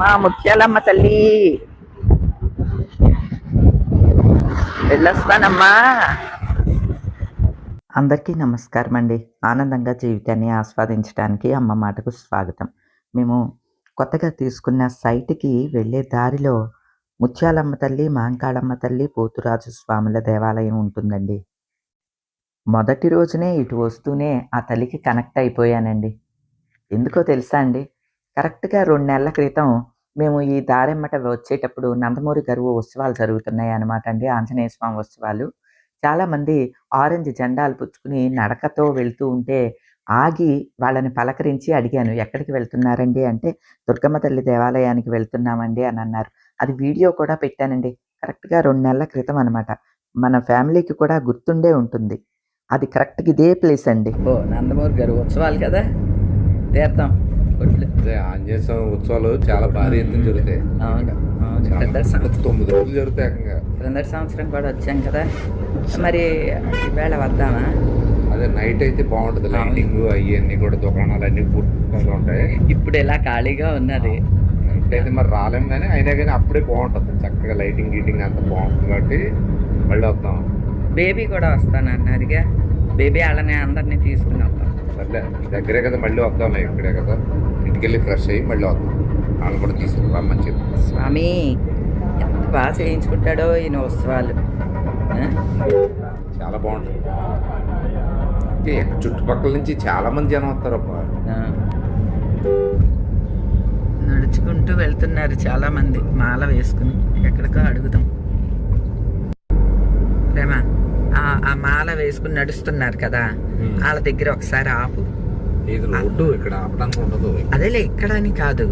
మా ముత్యాలమ్మ తల్లి. వెళ్ళొస్తానమ్మా. అందరికీ నమస్కారం అండి ఆనందంగా జీవితాన్ని ఆస్వాదించడానికి అమ్మ మాటకు స్వాగతం. మేము కొత్తగా తీసుకున్న సైట్కి వెళ్ళే దారిలో ముత్యాలమ్మ తల్లి మాంకాళమ్మ తల్లి పోతురాజు స్వాముల దేవాలయం ఉంటుందండి. మొదటి రోజునే ఇటు వస్తూనే ఆ తల్లికి కనెక్ట్ అయిపోయానండి. ఎందుకో తెలుసా అండి? కరెక్ట్గా రెండు నెలల క్రితం మేము ఈ దారెమ్మట వచ్చేటప్పుడు నందమూరి గరువు ఉత్సవాలు జరుగుతున్నాయి అన్నమాట అండి ఆంజనేయ స్వామి ఉత్సవాలు. చాలామంది ఆరెంజ్ జెండాలు పుచ్చుకుని నడకతో వెళ్తూ ఉంటే ఆగి వాళ్ళని పలకరించి అడిగాను ఎక్కడికి వెళ్తున్నారండి? అంటే దుర్గమ్మ తల్లి దేవాలయానికి వెళ్తున్నామండి అని అన్నారు. అది వీడియో కూడా పెట్టానండి. కరెక్ట్గా రెండు నెలల క్రితం అనమాట మన ఫ్యామిలీకి కూడా గుర్తుండే ఉంటుంది. అది కరెక్ట్గా ఇదే ప్లేస్ అండి. ఓ నందమూరి గారు ఉత్సవాలు కదా? తీర్థం. అదే ఆంజనేయ స్వామి ఉత్సవాలు చాలా భారీ ఎత్తున జరుగుతాయి. తొమ్మిది రోజులు జరుగుతాయి ఏకంగా. క్రిందటి సంవత్సరం కూడా వచ్చాం కదా. మరి ఈవేళ వద్దామా? అదే నైట్ అయితే బాగుంటుంది. లైటింగ్ అవన్నీ కూడా దుకాణాలు అన్ని పూర్తిగా ఉంటాయి. ఇప్పుడు ఇలా ఖాళీగా ఉన్నది? నైట్ అయితే మరి రాలేము కానీ అయినా కానీ అప్పుడే బాగుంటుంది. చక్కగా లైటింగ్ గీటింగ్ అంతా బాగుంటుంది కాబట్టి మళ్ళీ వద్దాం. బేబీ కూడా వస్తానన్నదిగా బేబీ వాళ్ళని అందరినీ తీసుకుని వద్దాం. సర్లే దగ్గరే కదా మళ్ళీ వద్దాం ఇక్కడే కదా. ఇంటికి వెళ్ళి ఫ్రెష్ అయ్యి మళ్ళీ వద్దాం. వాళ్ళు కూడా తీసుకుని రమ్మని చెప్పి. స్వామి ఎంత బాగా చేయించుకుంటాడో ఈయన ఉత్సవాలు? చాలా బాగుంటుంది. చుట్టుపక్కల నుంచి చాలా మంది జనం వస్తారు అబ్బా. నడుచుకుంటూ వెళ్తున్నారు చాలా మంది మాల వేసుకుని ఎక్కడికో అడుగుదాం. రేమా ఆ మాల వేసుకుని నడుస్తున్నారు కదా. వాళ్ళ దగ్గర ఒకసారి ఆపు. ఇది రోడ్డు ఇక్కడ ఆపడానికి ఉండదు. అదేలే ఇక్కడ అని కాదు.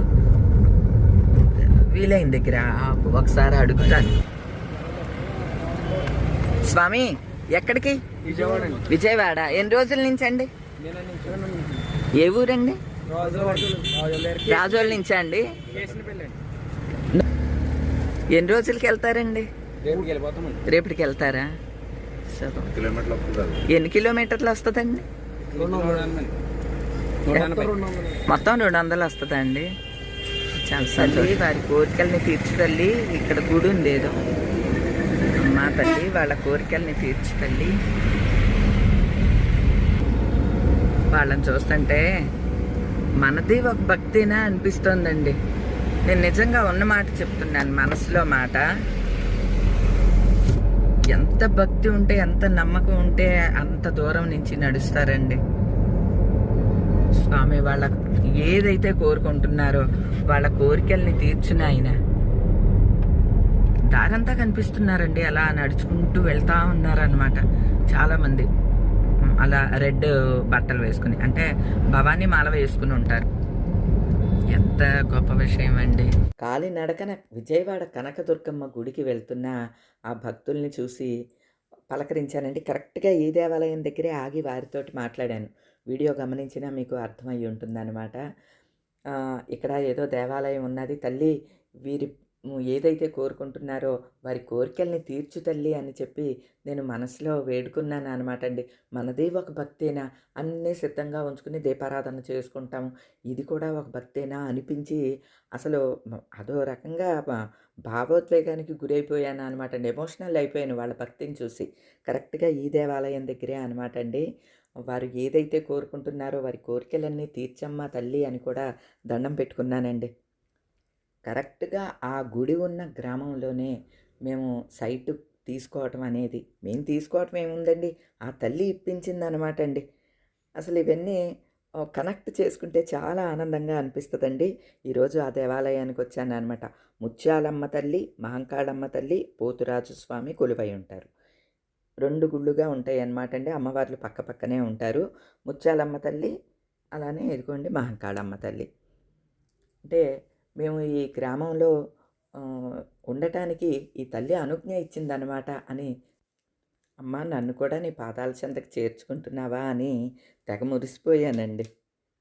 వీలైన దగ్గర ఒకసారి అడుగుతాను స్వామి ఎక్కడికి? విజయవాడ ఎన్ని రోజుల నుంచి అండి? ఏ ఊరండి? రాజోళ్ళ నుంచా అండి? ఎన్ని రోజులకి వెళ్తారండి? రేపటికి వెళ్తారా. ఎన్ని కిలోమీటర్లు వస్తుందండి. మొత్తం రెండు వందలు వస్తుందా అండి చాలా తల్లి వారి కోరికల్ని తీర్చు తల్లి ఇక్కడ గుడి ఉంది ఏదో. మా తల్లి వాళ్ళ కోరికల్ని తీర్చు తల్లి. వాళ్ళని చూస్తుంటే మనది ఒక భక్తినా అనిపిస్తోందండి. నేను నిజంగా ఉన్న మాట చెప్తున్నాను మనసులో మాట. ఎంత భక్తి ఉంటే ఎంత నమ్మకం ఉంటే అంత దూరం నుంచి నడుస్తారండి. స్వామి వాళ్ళ ఏదైతే కోరుకుంటున్నారో వాళ్ళ కోరికల్ని తీర్చున ఆయన దారంతా కనిపిస్తున్నారండి. అలా నడుచుకుంటూ వెళ్తా ఉన్నారనమాట చాలామంది. అలా రెడ్ బట్టలు వేసుకుని అంటే భవానీ మాల వేసుకుని ఉంటారు. ఎంత గొప్ప విషయం అండి. కాలినడకన విజయవాడ కనకదుర్గమ్మ గుడికి వెళ్తున్న ఆ భక్తుల్ని చూసి పలకరించానండి. కరెక్ట్గా ఈ దేవాలయం దగ్గరే ఆగి వారితోటి మాట్లాడాను. వీడియో గమనించినా మీకు అర్థమై ఉంటుందన్నమాట. ఇక్కడ ఏదో దేవాలయం ఉన్నది. తల్లి వీరి ఏదైతే కోరుకుంటున్నారో వారి కోరికల్ని తీర్చు తల్లి అని చెప్పి నేను మనసులో వేడుకున్నాను అనమాట అండి మనది ఒక భక్తేనా? అన్నీ సిద్ధంగా ఉంచుకుని దీపారాధన చేసుకుంటాము. ఇది కూడా ఒక భక్తేనా అనిపించి అసలు అదో రకంగా భావోద్వేగానికి గురైపోయాను అనమాట అండి ఎమోషనల్ అయిపోయాను వాళ్ళ భక్తిని చూసి. కరెక్ట్గా ఈ దేవాలయం దగ్గరే అనమాట అండి వారు ఏదైతే కోరుకుంటున్నారో వారి కోరికలన్నీ తీర్చమ్మా తల్లి అని కూడా దండం పెట్టుకున్నానండి. కరెక్ట్గా ఆ గుడి ఉన్న గ్రామంలోనే మేము సైటు తీసుకోవటం అనేది మేము తీసుకోవటం ఏముందండి? ఆ తల్లి ఇప్పించింది అనమాట అండి. అసలు ఇవన్నీ కనెక్ట్ చేసుకుంటే చాలా ఆనందంగా అనిపిస్తుందండి. ఈరోజు ఆ దేవాలయానికి వచ్చాను అనమాట ముత్యాలమ్మ తల్లి మహంకాళమ్మ తల్లి పోతురాజు స్వామి కొలువై ఉంటారు. రెండు గుళ్ళుగా ఉంటాయి అన్నమాట అండి. అమ్మవార్లు పక్క పక్కనే ఉంటారు. ముత్యాలమ్మ తల్లి అలానే ఇదిగోండి మహంకాళమ్మ తల్లి. అంటే మేము ఈ గ్రామంలో ఉండటానికి ఈ తల్లి అనుజ్ఞ ఇచ్చిందనమాట అని అమ్మ నన్ను కూడా నీ పాదాల చెంతకు చేర్చుకుంటున్నావా? అని తెగ మురిసిపోయానండి.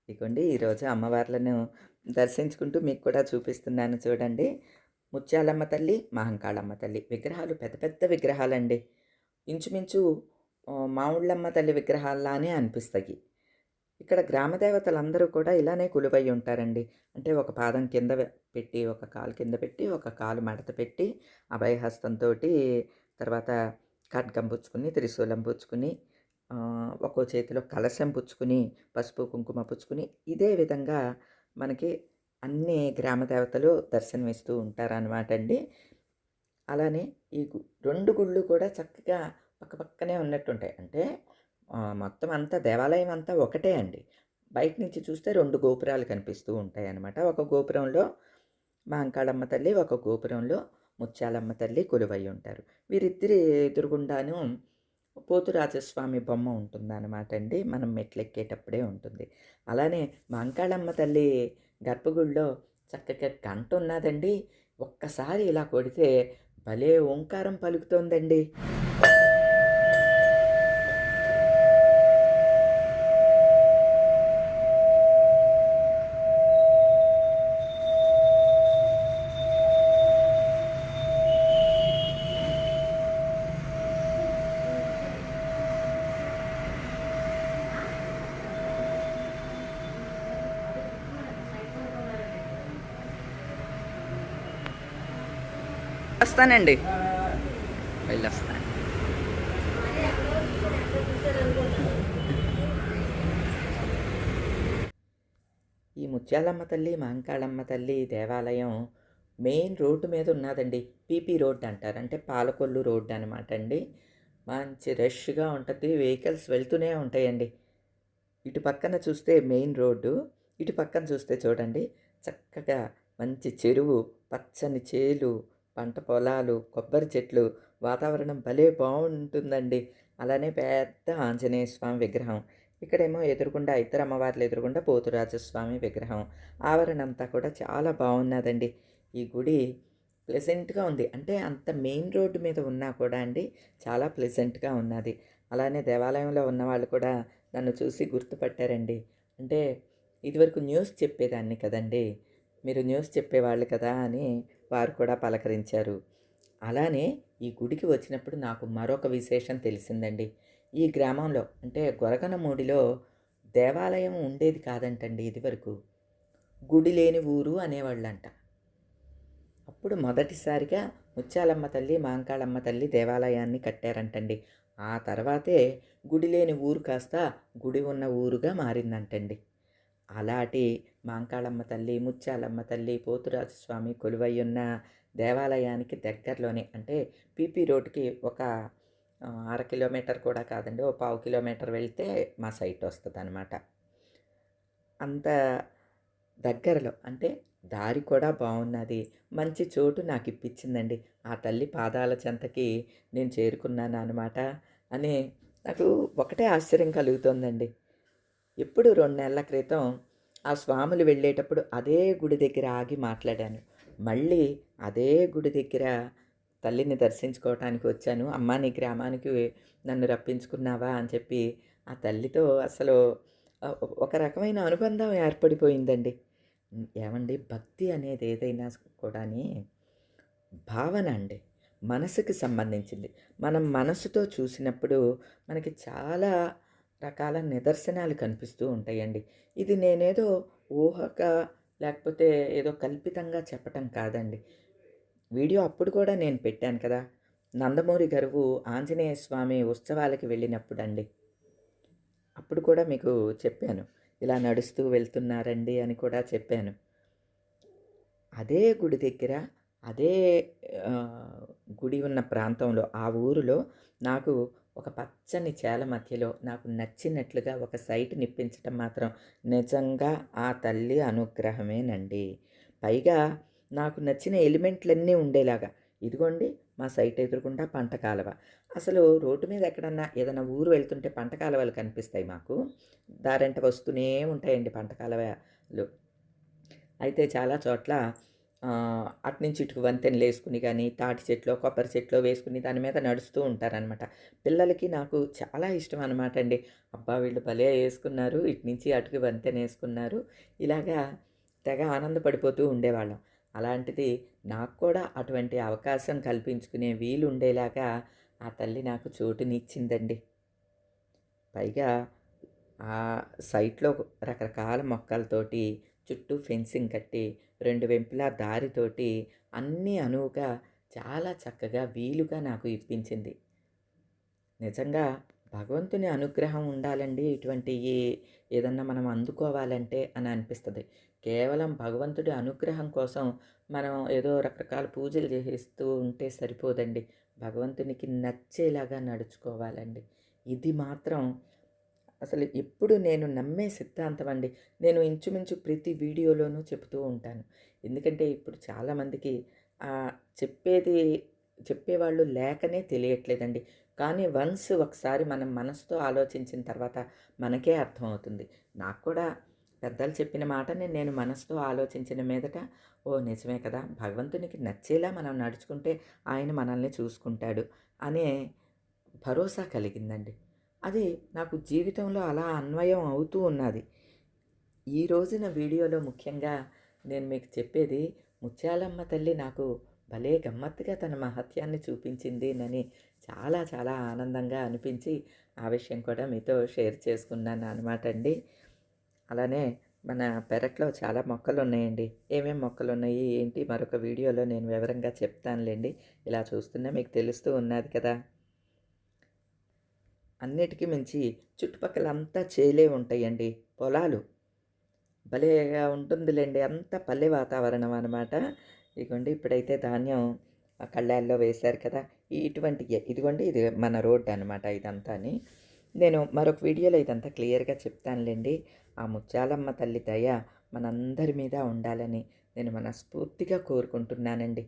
ఇదిగోండి ఈరోజు అమ్మవార్లను దర్శించుకుంటూ మీకు కూడా చూపిస్తున్నాను చూడండి. ముత్యాలమ్మ తల్లి మహంకాళమ్మ తల్లి విగ్రహాలు పెద్ద పెద్ద విగ్రహాలండి. ఇంచుమించు ఆ, తల్లి విగ్రహాల్లానే అనిపిస్తాయి. ఇక్కడ గ్రామ దేవతలందరూ కూడా ఇలానే కొలువై ఉంటారండి. అంటే ఒక పాదం కింద పెట్టి ఒక కాలు కింద పెట్టి ఒక కాలు మడత పెట్టి అభయహస్తంతో తర్వాత ఖడ్గం పుచ్చుకుని త్రిశూలం పుచ్చుకుని ఒక్కో చేతిలో కలశం పుచ్చుకుని పసుపు కుంకుమ పుచ్చుకుని ఇదే విధంగా మనకి అన్ని గ్రామ దేవతలు దర్శనమిస్తూ ఉంటారనమాట అండి అలానే ఈ గు- రెండు గుళ్ళు కూడా చక్కగా పక్కపక్కనే ఉన్నట్టుంటాయి. అంటే మొత్తం అంతా దేవాలయం అంతా ఒకటే అండి. బయట నుంచి చూస్తే రెండు గోపురాలు కనిపిస్తూ ఉంటాయి అన్నమాట ఒక గోపురంలో మాంకాళమ్మ తల్లి ఒక గోపురంలో ముత్యాలమ్మ తల్లి కొలువై ఉంటారు. వీరిద్దరి ఎదురుగుండాను పోతురాజస్వామి బొమ్మ ఉంటుందన్నమాట అండి. మనం మెట్లెక్కేటప్పుడే ఉంటుంది. అలానే మాంకాళమ్మ తల్లి గర్భగుడిలో చక్కగా గంట ఉన్నదండి. ఒక్కసారి ఇలా కొడితే భలే ఓంకారం పలుకుతోందండి. వస్తానండి. వెళ్ళొస్తాను ఈ ముత్యాలమ్మ తల్లి మహంకాళమ్మ తల్లి దేవాలయం మెయిన్ రోడ్డు మీద ఉన్నదండి. పీపీ రోడ్ అంటారు. అంటే పాలకొల్లు రోడ్డు అనమాట అండి. మంచి రష్గా ఉంటుంది. వెహికల్స్ వెళ్తూనే ఉంటాయండి. ఇటు పక్కన చూస్తే మెయిన్ రోడ్డు ఇటు పక్కన చూస్తే చూడండి చక్కగా మంచి చెరువు పచ్చని చేలు పంట పొలాలు కొబ్బరి చెట్లు వాతావరణం భలే బాగుంటుందండి. అలానే పెద్ద ఆంజనేయ స్వామి విగ్రహం. ఇక్కడేమో ఎదురుగుండా ఇద్దరు అమ్మవార్లు ఎదురుగుండా పోతురాజస్వామి విగ్రహం. ఆవరణ అంతా కూడా చాలా బాగున్నదండి. ఈ గుడి ప్లెజెంట్గా ఉంది. అంటే అంత మెయిన్ రోడ్డు మీద ఉన్నా కూడా అండి చాలా ప్లెజెంట్గా ఉన్నది. అలానే దేవాలయంలో ఉన్న వాళ్ళు కూడా నన్ను చూసి గుర్తుపట్టారండి. అంటే ఇదివరకు న్యూస్ చెప్పేదాన్ని కదండి. మీరు న్యూస్ చెప్పేవాళ్ళు కదా అని వారు కూడా పలకరించారు. అలానే ఈ గుడికి వచ్చినప్పుడు నాకు మరొక విశేషం తెలిసిందండి. ఈ గ్రామంలో అంటే గొరగనమూడిలో దేవాలయం ఉండేది కాదంటండి ఇదివరకు. గుడి లేని ఊరు అనేవాళ్ళంట. అప్పుడు మొదటిసారిగా ముత్యాలమ్మ తల్లి మాంకాళమ్మ తల్లి దేవాలయాన్ని కట్టారంటండి. ఆ తర్వాతే గుడి లేని ఊరు కాస్త గుడి ఉన్న ఊరుగా మారిందంటండి. అలాంటి మాంకాళమ్మ తల్లి ముత్యాలమ్మ తల్లి పోతురాజు స్వామి కొలువై ఉన్న దేవాలయానికి దగ్గరలోనే అంటే పీపీ రోడ్కి ఒక అర కిలోమీటర్ కూడా కాదండి ఓ పావు కిలోమీటర్ వెళ్తే మా సైట్ వస్తుంది అనమాట అంత దగ్గరలో అంటే దారి కూడా బాగున్నది. మంచి చోటు నాకు ఇప్పించిందండి. ఆ తల్లి పాదాల చెంతకి నేను చేరుకున్నాను అనమాట అని నాకు ఒకటే ఆశ్చర్యం కలుగుతోందండి. ఎప్పుడు రెండు నెలల క్రితం ఆ స్వాములు వెళ్ళేటప్పుడు అదే గుడి దగ్గర ఆగి మాట్లాడాను. మళ్ళీ అదే గుడి దగ్గర తల్లిని దర్శించుకోవటానికి వచ్చాను. అమ్మ నీ గ్రామానికి నన్ను రప్పించుకున్నావా అని చెప్పి ఆ తల్లితో అసలు ఒక రకమైన అనుబంధం ఏర్పడిపోయిందండి. ఏమండి భక్తి అనేది ఏదైనా కూడాని భావన అండి. మనసుకి సంబంధించింది. మనం మనసుతో చూసినప్పుడు మనకి చాలా రకాల నిదర్శనాలు కనిపిస్తూ ఉంటాయండి. ఇది నేనేదో ఊహగా లేకపోతే ఏదో కల్పితంగా చెప్పటం కాదండి. వీడియో అప్పుడు కూడా నేను పెట్టాను కదా. నందమూరి గరువు ఆంజనేయ స్వామి ఉత్సవాలకి వెళ్ళినప్పుడు అండి అప్పుడు కూడా మీకు చెప్పాను. ఇలా నడుస్తూ వెళ్తున్నారండి అని కూడా చెప్పాను. అదే గుడి దగ్గర అదే గుడి ఉన్న ప్రాంతంలో ఆ ఊరిలో నాకు ఒక పచ్చని చేల మధ్యలో నాకు నచ్చినట్లుగా ఒక సైట్ నిప్పించటం మాత్రం నిజంగా ఆ తల్లి అనుగ్రహమేనండి. పైగా నాకు నచ్చిన ఎలిమెంట్లన్నీ ఉండేలాగా. ఇదిగోండి మా సైట్ ఎదురుకుండా పంట కాలువ. అసలు రోడ్డు మీద ఎక్కడన్నా ఏదైనా ఊరు వెళ్తుంటే పంట కాలువలు కనిపిస్తాయి మాకు. దారంట వస్తూనే ఉంటాయండి పంట కాలువలు. అయితే చాలా చోట్ల అట్నుంచి ఇటు వంతెనలు వేసుకుని కానీ తాటి చెట్లు కొబ్బరి చెట్లు వేసుకుని దాని మీద నడుస్తూ ఉంటారనమాట పిల్లలకి నాకు చాలా ఇష్టం అనమాట అండి. అబ్బా వీళ్ళు భలే వేసుకున్నారు. ఇటు నుంచి అటుకు వంతెన వేసుకున్నారు. ఇలాగా తెగ ఆనందపడిపోతూ ఉండేవాళ్ళం. అలాంటిది నాకు కూడా అటువంటి అవకాశం కల్పించుకునే వీలు ఉండేలాగా ఆ తల్లి నాకు చోటునిచ్చిందండి. పైగా ఆ సైట్లో రకరకాల మొక్కలతోటి చుట్టూ ఫెన్సింగ్ కట్టి రెండు వెంపులా దారితోటి అన్నీ అనువుగా చాలా చక్కగా వీలుగా నాకు ఇప్పించింది. నిజంగా భగవంతుని అనుగ్రహం ఉండాలండి ఇటువంటి ఏదన్నా మనం అందుకోవాలంటే అని అనిపిస్తుంది. కేవలం భగవంతుడి అనుగ్రహం కోసం మనం ఏదో రకరకాల పూజలు చేస్తూ ఉంటే సరిపోదండి. భగవంతునికి నచ్చేలాగా నడుచుకోవాలండి. ఇది మాత్రం అసలు ఎప్పుడు నేను నమ్మే సిద్ధాంతం అండి. నేను ఇంచుమించు ప్రతి వీడియోలోనూ చెబుతూ ఉంటాను. ఎందుకంటే ఇప్పుడు చాలామందికి చెప్పేది చెప్పేవాళ్ళు లేకనే తెలియట్లేదండి. కానీ వన్స్ ఒకసారి మనం మనసుతో ఆలోచించిన తర్వాత మనకే అర్థమవుతుంది. నాకు కూడా పెద్దలు చెప్పిన మాటని నేను మనసుతో ఆలోచించిన మీదట ఓ నిజమే కదా భగవంతునికి నచ్చేలా మనం నడుచుకుంటే ఆయన మనల్ని చూసుకుంటాడు అనే భరోసా కలిగిందండి. అది నాకు జీవితంలో అలా అన్వయం అవుతూ ఉన్నది. ఈ రోజున వీడియోలో ముఖ్యంగా నేను మీకు చెప్పేది ముత్యాలమ్మ తల్లి నాకు భలే గమ్మత్తుగా తన మహత్యాన్ని చూపించింది నని చాలా చాలా ఆనందంగా అనిపించి ఆ విషయం కూడా మీతో షేర్ చేసుకున్నాను అనమాట అండి. అలానే మన పెరట్లో చాలా మొక్కలు ఉన్నాయండి ఏమేమి మొక్కలు ఉన్నాయి ఏంటి మరొక వీడియోలో నేను వివరంగా చెప్తానులేండి. ఇలా చూస్తున్నా మీకు తెలుస్తూ ఉన్నది కదా. అన్నిటికీ మించి చుట్టుపక్కల అంతా చేలే ఉంటాయండి పొలాలు. భలేగా ఉంటుందిలేండి అంత పల్లె వాతావరణం అనమాట ఇదిగోండి ఇప్పుడైతే ధాన్యం ఆ కళ్ళాల్లో వేశారు కదా ఇటువంటి ఇదిగోండి ఇది మన రోడ్ అనమాట ఇదంతాని. నేను మరొక వీడియోలో ఇదంతా క్లియర్గా చెప్తానులేండి. ఆ ముత్యాలమ్మ తల్లి దయ మనందరి మీద ఉండాలని నేను మనస్ఫూర్తిగా కోరుకుంటున్నానండి.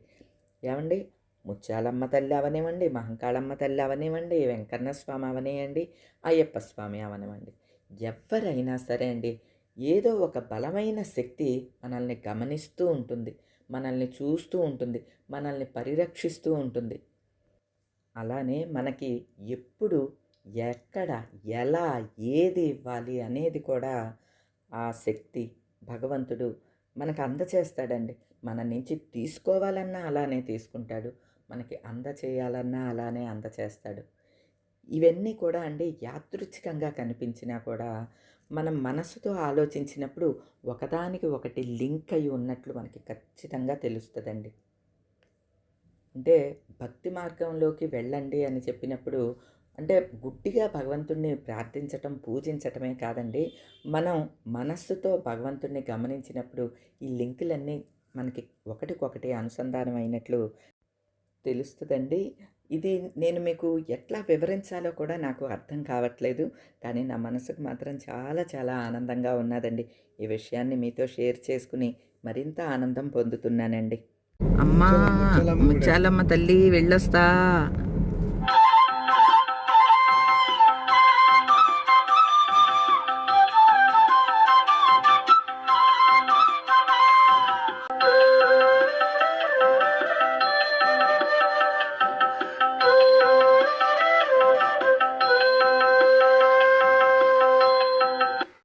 ఏమండి? ముత్యాలమ్మ తల్లి అవనివ్వండి మహంకాళమ్మ తల్లి అవనివ్వండి వెంకన్న స్వామి అవనివ్వండి అయ్యప్ప స్వామి అవనివ్వండి. ఎవరైనా సరే అండి ఏదో ఒక బలమైన శక్తి మనల్ని గమనిస్తూ ఉంటుంది మనల్ని చూస్తూ ఉంటుంది మనల్ని పరిరక్షిస్తూ ఉంటుంది. అలానే మనకి ఎప్పుడు ఎక్కడ ఎలా ఏది ఇవ్వాలి అనేది కూడా ఆ శక్తి భగవంతుడు మనకు అందచేస్తాడండి. మన నుంచి తీసుకోవాలన్నా అలానే తీసుకుంటాడు. మనకి అందచేయాలన్నా అలానే అందచేస్తాడు ఇవన్నీ కూడా అండి యాదృచ్ఛికంగా కనిపించినా కూడా మనం మనసుతో ఆలోచించినప్పుడు ఒకదానికి ఒకటి లింక్ అయి ఉన్నట్లు మనకి ఖచ్చితంగా తెలుస్తుందండి. అంటే భక్తి మార్గంలోకి వెళ్ళండి అని చెప్పినప్పుడు అంటే గుడ్డిగా భగవంతుణ్ణి ప్రార్థించటం పూజించటమే కాదండి. మనం మనస్సుతో భగవంతుణ్ణి గమనించినప్పుడు ఈ లింకులన్నీ మనకి ఒకటికొకటి అనుసంధానం అయినట్లు తెలుస్తుందండి. ఇది నేను మీకు ఎట్లా వివరించాలో కూడా నాకు అర్థం కావట్లేదు. కానీ నా మనసుకు మాత్రం చాలా చాలా ఆనందంగా ఉన్నదండి. ఈ విషయాన్ని మీతో షేర్ చేసుకుని మరింత ఆనందం పొందుతున్నానండి. అమ్మా ముత్యాలమ్మ తల్లి వెళ్ళొస్తా.